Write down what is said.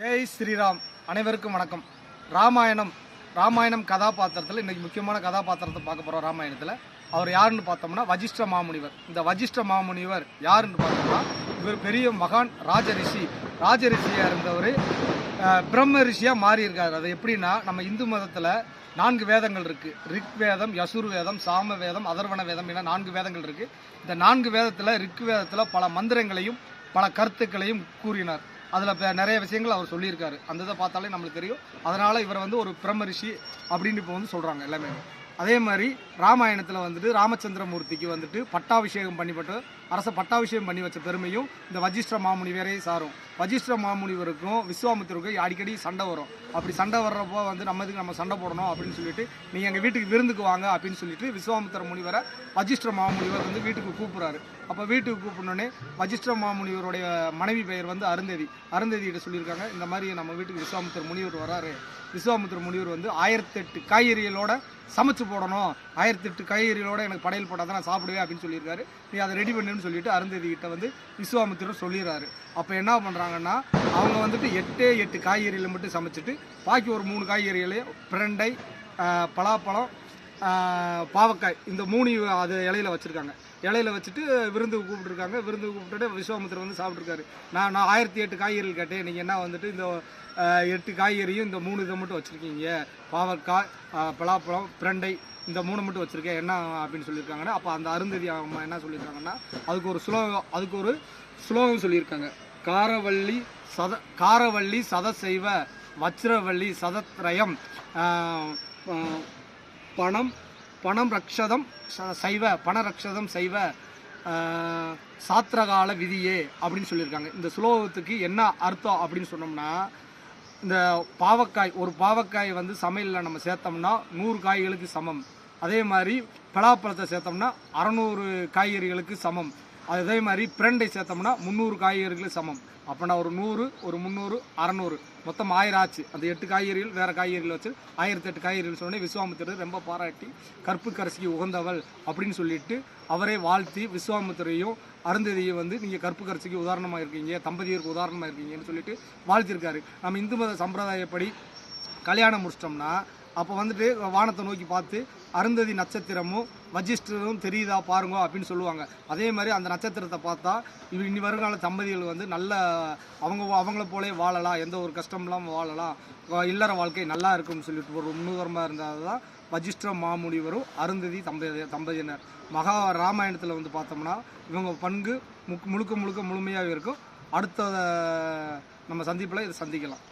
ஜெய் ஸ்ரீராம். அனைவருக்கும் வணக்கம். ராமாயணம் ராமாயணம் கதாபாத்திரத்தில் இன்னைக்கு முக்கியமான கதாபாத்திரத்தை பார்க்க போகிறோம் ராமாயணத்தில். அவர் யாருன்னு பார்த்தோம்னா வஜிஷ்ட மாமுனிவர். இந்த வஜிஷ்ட மாமுனிவர் யாருன்னு பார்த்தோம்னா இவர் பெரிய மகான் ராஜரிஷி. ராஜரிஷியாக இருந்தவர் பிரம்ம ரிஷியாக மாறி அது எப்படின்னா நம்ம இந்து மதத்தில் நான்கு வேதங்கள் இருக்குது ரிக் வேதம் யசுர் வேதம் சாம வேதம் அதர்வண வேதம் என நான்கு வேதங்கள் இருக்குது இந்த நான்கு வேதத்தில் ரிக் வேதத்தில் பல மந்திரங்களையும் பல கருத்துக்களையும் கூறினார். அதில் நிறைய விஷயங்கள் அவர் சொல்லியிருக்காரு. அந்த இதை பார்த்தாலே நம்மளுக்கு தெரியும். அதனால் இவர் வந்து ஒரு பிரம்மரிஷி அப்படின்னு இப்போ வந்து சொல்கிறாங்க எல்லாமே. அதே மாதிரி ராமாயணத்தில் வந்துட்டு ராமச்சந்திரமூர்த்திக்கு வந்துட்டு பட்டாபிஷேகம் பண்ணிப்பட்டு அரச பட்டாபிஷேகம் பண்ணி வச்ச பெருமையும் இந்த வஜிஷ்ட மாமுனிவரையும் சாரும். வஜிஷ்ட மாமுனிவருக்கும் விஸ்வாமித்திரருக்கும் அடிக்கடி சண்டை வரும். அப்படி சண்டை வர்றப்போ வந்து நம்ம இதுக்கு நம்ம சண்டை போடணும் அப்படின்னு சொல்லிட்டு நீங்கள் எங்கள் வீட்டுக்கு விருந்துக்கு வாங்க அப்படின்னு சொல்லிட்டு விஸ்வாமித்திர முனிவரை வஜிஷ்ட மாமுனிவர் வந்து வீட்டுக்கு கூப்பிட்றாரு. அப்போ வீட்டுக்கு கூப்பிடனோடனே வஜிஷ்ட மாமுனிவருடைய மனைவி பெயர் வந்து அருந்ததி. அருந்ததிகிட்ட சொல்லியிருக்காங்க இந்த மாதிரி நம்ம வீட்டுக்கு விஸ்வாமித்திர முனிவர் வராரு. விஸ்வாமித்திர முனிவர் வந்து ஆயிரத்தெட்டு காய்கறிகளோட சமைச்சு போடணும். ஆயிரத்தெட்டு காய்கறிகளோட எனக்கு படையல் போட்டால் தான் நான் சாப்பிடுவேன் அப்படின்னு சொல்லியிருக்காரு. நீ அதை ரெடி பண்ணுன்னு சொல்லிட்டு அருந்ததி கிட்ட வந்து விஸ்வாமித்திரர் சொல்லிடுறாரு. அப்போ என்ன பண்ணுறாங்கன்னா அவங்க வந்துட்டு எட்டே எட்டு காய்கறிகளை மட்டும் சமைச்சிட்டு பாக்கி ஒரு மூணு காய்கறிகளையும் பிரண்டை பலாப்பழம் பாவக்காய் இந்த மூணு அது இலையில வச்சுருக்காங்க. இலையில வச்சுட்டு விருந்துக்கு கூப்பிட்டுருக்காங்க. விருந்துக்கு கூப்பிட்டுட்டு விஸ்வாமித்திரர் வந்து சாப்பிட்ருக்காரு நான் நான் ஆயிரத்தி எட்டு காய்கறிகள் கேட்டேன். நீங்கள் என்ன வந்துட்டு இந்த எட்டு காய்கறியும் இந்த மூணு இதை மட்டும் வச்சுருக்கீங்க. பாவற்காய் பலாப்பழம் பிரண்டை இந்த மூணு மட்டும் வச்சுருக்கேன். என்ன அப்படின்னு சொல்லியிருக்காங்கன்னா அப்போ அந்த அருந்ததி அம்மா என்ன சொல்லியிருக்காங்கன்னா அதுக்கு ஒரு ஸ்லோகம் அதுக்கு ஒரு ஸ்லோகம் சொல்லியிருக்காங்க. காரவள்ளி சத காரவள்ளி சதசைவ வச்சிரவள்ளி சதத்ரயம் பணம் பணம் ரக்ஷதம் ச- சைவ பண ரக்ஷதம் சைவ சாத்திரகால விதியே அப்படின்னு சொல்லியிருக்காங்க. இந்த சுலோகத்துக்கு என்ன அர்த்தம் அப்படின்னு சொன்னோம்னா இந்த பாவக்காய் ஒரு பாவக்காய் வந்து சமையலில் நம்ம சேர்த்தோம்னா நூறு காய்களுக்கு சமம். அதே மாதிரி பலாப்பழத்தை சேர்த்தோம்னா அறநூறு காய்கறிகளுக்கு சமம். அதே மாதிரி பிரண்டை சேர்த்தோம்னா முந்நூறு காய்கறிகளும் சமம். அப்போனா ஒரு நூறு ஒரு முந்நூறு அறநூறு. மொத்தம் ஆயிரம் ஆச்சு. அந்த எட்டு காய்கறிகள் வேறு காய்கறிகள் வச்சு ஆயிரத்தி எட்டு காய்கறிகள் சொன்னே விஸ்வாமித்திரர் ரொம்ப பாராட்டி கற்பு கரசிக்கு உகந்தவள் அப்படின்னு சொல்லிட்டு அவரே வாழ்த்தி விஸ்வாமித்திரையும் அருந்ததியும் வந்து நீங்கள் கற்பு கரசிக்கு உதாரணமாக இருக்கீங்க தம்பதியருக்கு உதாரணமாக இருக்கீங்கன்னு சொல்லிட்டு வாழ்த்திருக்காரு. நம்ம இந்து மத சம்பிரதாயப்படி கல்யாணம் முடிச்சிட்டோம்னா அப்போ வந்துட்டு வானத்தை நோக்கி பார்த்து அருந்ததி நட்சத்திரமும் வஜிஷ்டரும் தெரியுதா பாருங்க அப்படின்னு சொல்லுவாங்க. அதே மாதிரி அந்த நட்சத்திரத்தை பார்த்தா இவ இனி வருங்கால தம்பதிகள் வந்து நல்ல அவங்க அவங்கள போலே வாழலாம் எந்த ஒரு கஷ்டம் இல்லாமல் வாழலாம் இல்லற வாழ்க்கை நல்லா இருக்கும்னு சொல்லிட்டு ஒரு முன்னுதாரணமாக இருந்தால் தான் வஜிஷ்ட மாமுனிவரும் அருந்ததி தம்பதி தம்பதியினர். மகா ராமாயணத்தில் வந்து பார்த்தோம்னா இவங்க பங்கு முக் முழுக்க முழுக்க முழுமையாக இருக்கும். அடுத்த நம்ம சந்திப்பில் இதை சந்திக்கலாம்.